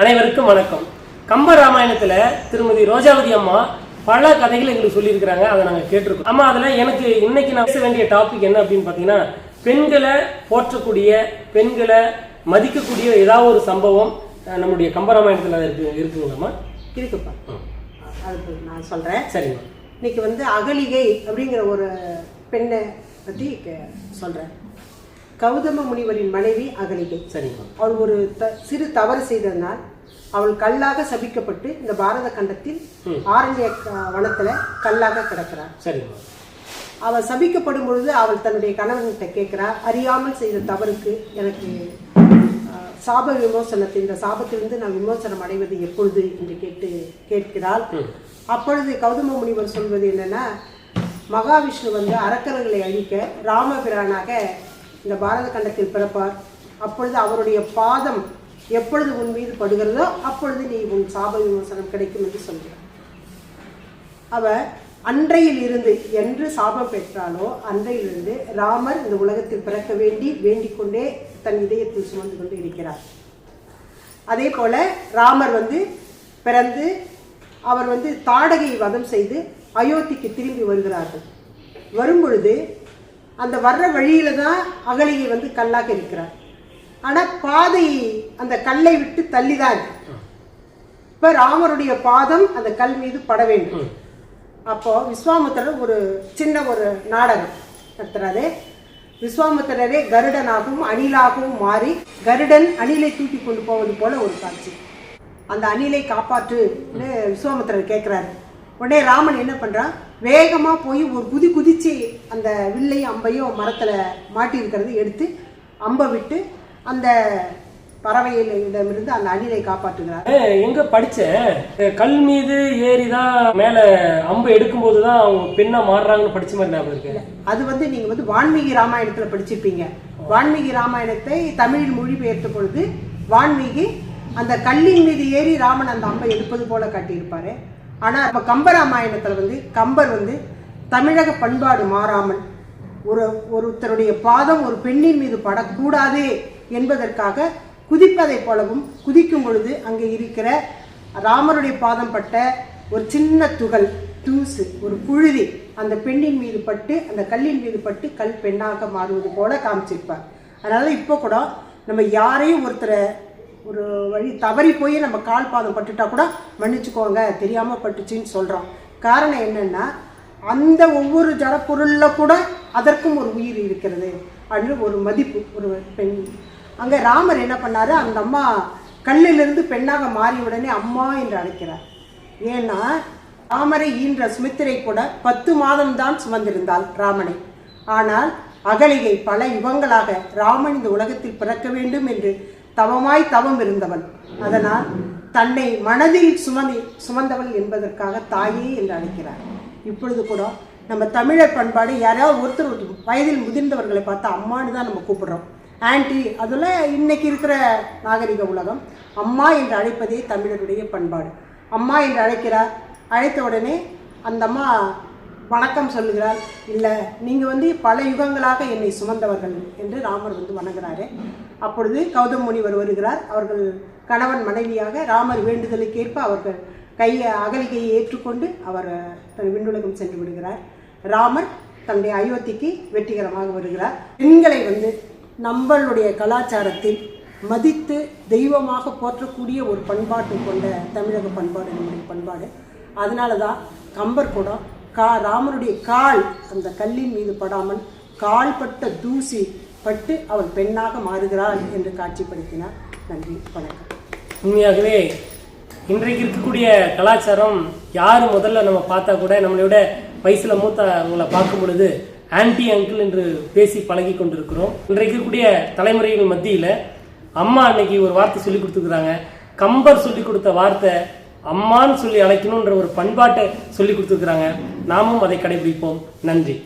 அனைவருக்கும் வணக்கம். கம்ப ராமாயணத்துல திருமதி ரோஜாவதி அம்மா பல கதைகள் எங்களுக்கு சொல்லியிருக்கிறாங்க. அதை நாங்கள் கேட்டிருக்கோம். அம்மா அதுல எனக்கு இன்னைக்கு நான் பேச வேண்டிய டாபிக் என்ன அப்படின்னு பார்த்தீங்கன்னா பெண்களை போற்றக்கூடிய பெண்களை மதிக்கக்கூடிய ஏதாவது ஒரு சம்பவம் நம்முடைய கம்பராமாயணத்தில் இருக்கு இருக்குங்களாம்மா இருக்குப்பா அதுக்கு நான் சொல்கிறேன் சரிம்மா. இன்னைக்கு வந்து அகலிகை அப்படிங்கிற ஒரு பெண்ணை பற்றி சொல்கிறேன் கௌதம முனிவரின் மனைவி அகலிகை. சரிம்மா அவள் ஒரு த சிறு தவறு செய்ததனால் அவள் கல்லாக சபிக்கப்பட்டு இந்த பாரத கண்டத்தில் ஆரண்ய வனத்துல கல்லாக கிடக்கிறார். சரிம்மா. அவள் சபிக்கப்படும் பொழுது அவள் தன்னுடைய கணவன்கிட்ட கேட்கிறா அறியாமல் செய்த தவறுக்கு எனக்கு சாப விமோசனத்தை இந்த சாபத்திலிருந்து நான் விமோசனம் அடைவது எப்பொழுது? என்று கேட்டு கேட்கிறாள். அப்பொழுது கௌதம முனிவர் சொல்வது என்னன்னா மகாவிஷ்ணு வந்து அரக்கர்களை அழிக்க ராமபிரானாக இந்த பாரத கண்டத்தில் பிறப்பார். அப்பொழுது அவருடைய பாதம் எப்பொழுது உன் மீது படுகிறதோ அப்பொழுது நீ உன் சாப விமோசனம் கிடைக்கும் என்று சொல்கிறார். அவ அன்றையில் இருந்து என்று சாபம் பெற்றாலோ அன்றையிலிருந்து ராமர் இந்த உலகத்தில் பிறக்க வேண்டி வேண்டிக் கொண்டே தன் இதயத்தில் சுமந்து கொண்டு இருக்கிறார். அதே போல ராமர் வந்து பிறந்து அவர் வந்து தாடகையை வதம் செய்து அயோத்திக்கு திரும்பி வருகிறார்கள். வரும்பொழுது அந்த வர்ற வழியில தான் அகலிகை வந்து கல்லாக இருக்கிறார். ஆனா பாதை அந்த கல்லை விட்டு தள்ளிதான் இருக்கு. இப்ப ராமருடைய பாதம் அந்த கல் மீது பட வேண்டும். அப்போ விஸ்வாமித்திரர் ஒரு சின்ன ஒரு நாடகம் நடத்துறாரு. விஸ்வாமித்திரரே கருடனாகவும் அணிலாகவும் மாறி கருடன் அணிலை தூக்கி கொண்டு போவது போல ஒரு காட்சி. அந்த அணிலை காப்பாற்றுன்னு விஸ்வாமித்திரர் கேட்கிறாரு உடனே ராமன் என்ன பண்றான்? வேகமா போய் ஒரு குதி குதிச்சு அந்த வில்லையும் அம்பையும் மரத்துல மாட்டி இருக்கிறது எடுத்து அம்பை விட்டு அந்த பறவையிடமிருந்து அந்த அணிலை காப்பாற்றுகிறார். எங்க படிச்சேன் அஹ், கல் மீது ஏறி தான் மேல அம்பு எடுக்கும்போது தான் அவங்க பெண்ணா மாறுறாங்கன்னு படிச்ச மாதிரி ஞாபகம் இருக்கு. அது வந்து நீங்க வந்து வான்மீகி ராமாயணத்துல படிச்சிருப்பீங்க. வான்மீகி ராமாயணத்தை தமிழில் மொழிபெயர்த்த பொழுது வான்மீகி அந்த கல்லின் மீது ஏறி ராமன் அந்த அம்பை எடுப்பது போல காட்டியிருப்பாரு. ஆனால் இப்போ கம்பராமாயணத்தில் வந்து கம்பர் வந்து தமிழக பண்பாடு மாறாமல் ஒரு ஒருத்தருடைய பாதம் ஒரு பெண்ணின் மீது படக்கூடாது என்பதற்காக குதிப்பதைப் போலவும் குதிக்கும் பொழுது அங்கே இருக்கிற ராமருடைய பாதம் பட்ட ஒரு சின்ன துகள் தூசு ஒரு புழுதி அந்த பெண்ணின் மீது பட்டு அந்த கல்லின் மீது பட்டு கல் பெண்ணாக மாறுவது போல காமிச்சிருப்பார். அதனால் இப்போ கூட நம்ம யாரையும் ஒருத்தரை ஒரு வழி தவறி போய் நம்ம கால் பாதம் பட்டுட்டா கூட மன்னிச்சுக்கோங்க தெரியாமல் பட்டுச்சின்னு சொல்கிறோம் காரணம் என்னென்னா அந்த ஒவ்வொரு ஜடப்பொருளில் கூட அதற்கும் ஒரு உயிர் இருக்கிறது அப்படின்னு ஒரு மதிப்பு ஒரு பெண். அங்கே ராமர் என்ன பண்ணாரு? அந்த அம்மா கல்லிலிருந்து பெண்ணாக மாறிய உடனே அம்மா என்று அழைக்கிறார். ஏன்னா ராமரை ஈன்ற சுமித்திரை கூட பத்து மாதம்தான் சுமந்திருந்தாள் ராமனை. ஆனால் அகலிகை பல யுகங்களாக ராமன் இந்த உலகத்தில் பிறக்க வேண்டும் என்று தவமாய் தவம் இருந்தவள் அதனால் தன்னை மனதில் சுமதி சுமந்தவள் என்பதற்காக தாயே என்று அழைக்கிறார். இப்பொழுது கூட நம்ம தமிழர் பண்பாடு யாராவது ஒருத்தர் ஒருத்தர் வயதில் முதிர்ந்தவர்களை பார்த்தா அம்மான்னு தான் நம்ம கூப்பிடுறோம். ஆன்டி அதில் இன்னைக்கு இருக்கிற நாகரிக உலகம். அம்மா என்று அழைப்பதே தமிழருடைய பண்பாடு. அம்மா என்று அழைக்கிறார். அழைத்த உடனே அந்த அம்மா வணக்கம் சொல்லுகிறார். இல்லை நீங்கள் வந்து பல யுகங்களாக என்னை சுமந்தவர்கள் என்று ராமர் வந்து வணங்குறாரு. அப்பொழுது கௌதம் முனிவர் வருகிறார். அவர்கள் கணவன் மனைவியாக ராமர் வேண்டுதலுக்கேற்ப அவர்கள் கையை அகலிகையை ஏற்றுக்கொண்டு அவர் தன் விண்ணுலகம் சென்று விடுகிறார். ராமர் தன்னுடைய அயோத்திக்கு வெற்றிகரமாக வருகிறார். பெண்களை வந்து நம்மளுடைய கலாச்சாரத்தில் மதித்து தெய்வமாக போற்றக்கூடிய ஒரு பண்பாட்டு கொண்ட தமிழக பண்பாடு நம்முடைய பண்பாடு. அதனால தான் கம்பர் கூட கா ராமருடைய கால் அந்த கல்லின் மீது படாமல் கால் பட்ட தூசி பட்டு அவள் பெண்ணாக மாறுகிறாள் என்று காட்சிப்படுத்தினார். நன்றி வணக்கம். உண்மையாகவே இன்றைக்கு இருக்கக்கூடிய கலாச்சாரம் யார் முதல்ல நம்ம பார்த்தா கூட நம்மளோட வயசுல மூத்த அவங்கள பார்க்கும் பொழுது ஆன்டி அங்கிள் என்று பேசி பழகி கொண்டிருக்கிறோம். இன்றைக்கு இருக்கக்கூடிய தலைமுறைகள் மத்தியில் அம்மா அன்னைக்கு ஒரு வார்த்தை சொல்லி கொடுத்துருக்குறாங்க. கம்பர் சொல்லி கொடுத்த வார்த்தை அம்மான்னு சொல்லி அழைக்கணுன்ற ஒரு பண்பாட்டை சொல்லி கொடுத்துருக்குறாங்க. நாமும் அதை கடைபிடிப்போம். நன்றி.